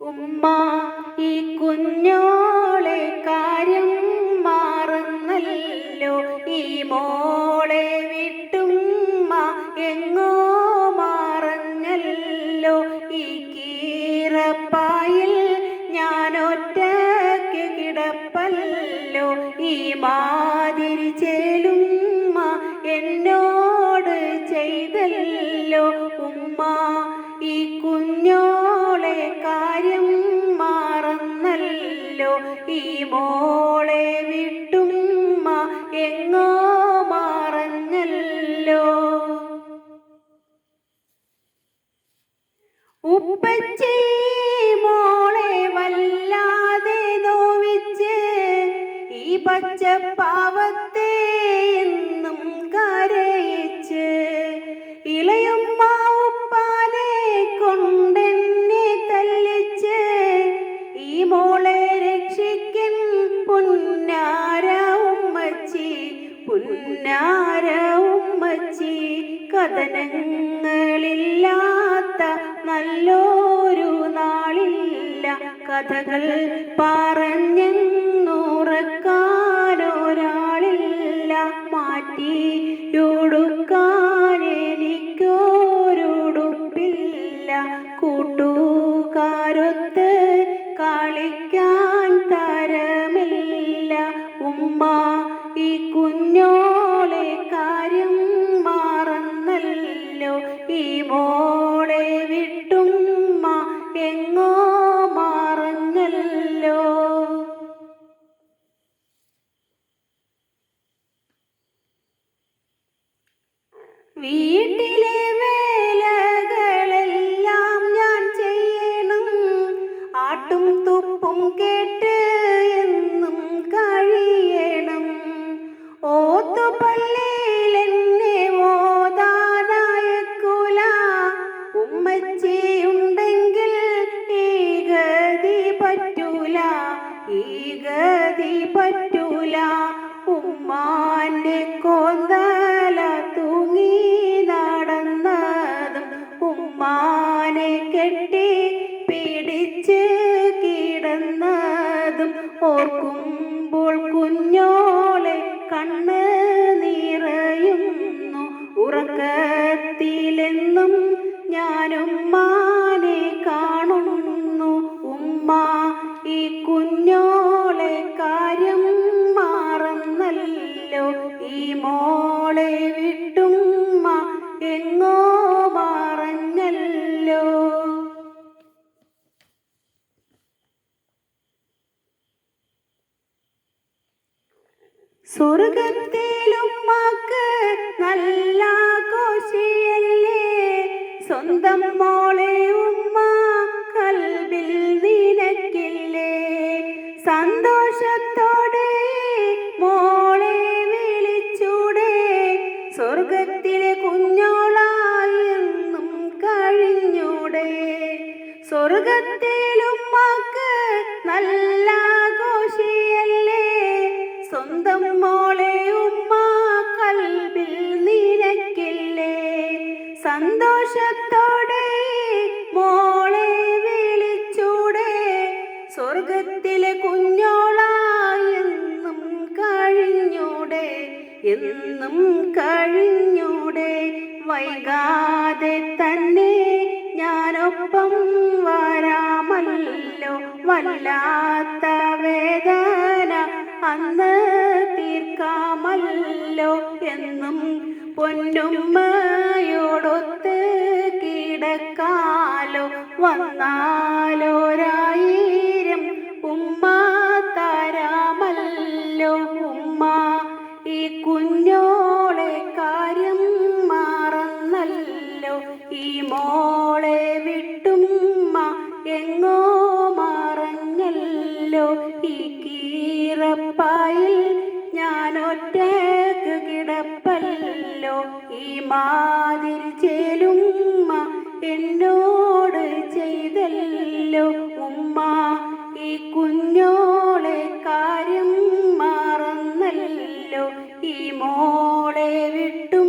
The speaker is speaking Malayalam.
ഉമ്മ ഈ കുഞ്ഞോളെ കാര്യം മാറുന്നല്ലോ. ഈ മോളെ വിട്ടുമ്മ എങ്ങോ മാറഞ്ഞല്ലോ. ഈ കീറപ്പായിൽ ഞാൻ ഒറ്റയ്ക്ക് കിടപ്പല്ലോ. ഈ മാതിരി ചേലുമ്മ എന്നോട് ചെയ്തല്ലോ. ഉമ്മ ഈ കുഞ്ഞോളെ പച്ചപ്പാവത്തെ എന്നും കരയിച്ച് ഇളയുമ്മ കൊണ്ടെന്നെ തല്ലിച്ച് ഈ മോളെ രക്ഷിക്കൻ പുന്നാര ഉമ്മച്ചി പുന്നാര ഉമ്മച്ചി കഥനങ്ങളില്ലാത്ത നല്ലൊരു നാളില്ല കഥകൾ പറഞ്ഞെന്നുറക്കാനൊരാളില്ല വീട്ടിലെ വേലകളെല്ലാം ഞാൻ ചെയ്യണം. ആട്ടും തുപ്പും കേട്ട് എന്നും കഴിയണം. ഓത്തുപള്ളിയിൽ എന്നെ ഓതാനായക്കുല ഉമ്മച്ചിയുണ്ടെങ്കിൽ ഈ ഗതി പറ്റൂല ഈ ഗതി പറ്റൂല. ഉമ്മാന്റെ കോന്തല പിടിച്ച് കിടന്നതും ഓർക്കുമ്പോൾ കുഞ്ഞോളെ കണ്ണ് നിറയുന്നു. ഉറക്കത്തിലെന്നും ഞാനുമ്മാനെ കാണുന്നു. ഉമ്മ ഈ കുഞ്ഞോളെ കാര്യം മാറുന്നല്ലോ. ഈ മോളെ വിട്ടുമ്മ എങ്ങോ സ്വർഗത്തിലും മക്ക് നല്ല കോശിയല്ലേ സ്വന്തം മോളെ ഉമ്മ കൽബിൽ നിനക്കില്ലേ? സന്തോഷത്തോടെ മോളെ വിളിച്ചൂടെ. സ്വർഗത്തിലെ കുഞ്ഞോളായി എന്നും കഴിഞ്ഞൂടെ. സ്വർഗത്തിലും മാക്ക് നല്ല കോശിയല്ലേ സ്വന്തം മോളെ ഉമ്മ കൽബിൽ നിനക്കില്ലേ സന്തോഷത്തോടെ മോളെ വിളിച്ചൂടെ. സ്വർഗത്തിലെ കുഞ്ഞോളായെന്നും കഴിഞ്ഞൂടെ എന്നും കഴിഞ്ഞൂടെ. വൈകാതെ തന്നെ ഞാനൊപ്പം വരാമല്ലോ വല്ലാത്ത വേദന. അന്ന് ഉണ്ടല്ലോ എന്നും പൊന്നുമ്മയോടൊത്ത് കിടക്കാലോ വന്നാലോരായിരം ഉമ്മ തരാമല്ലോ ഉമ്മ. ഈ കുഞ്ഞോളെ കാര്യം മറന്നല്ലോ. ഈ മോളെ വിട്ടുമ്മ എങ്ങോ മറഞ്ഞല്ലോ. ഈ കീറപ്പായിൽ ഞാനൊറ്റ ഉണ്ടല്ലോ ഈ മാതിരി ചേലുമ്മ എന്നോട് ചെയ്തല്ലോ ഉമ്മ. ഈ കുഞ്ഞോളെ കാര്യം മറന്നല്ലോ. ഈ മോളെ വിട്ടു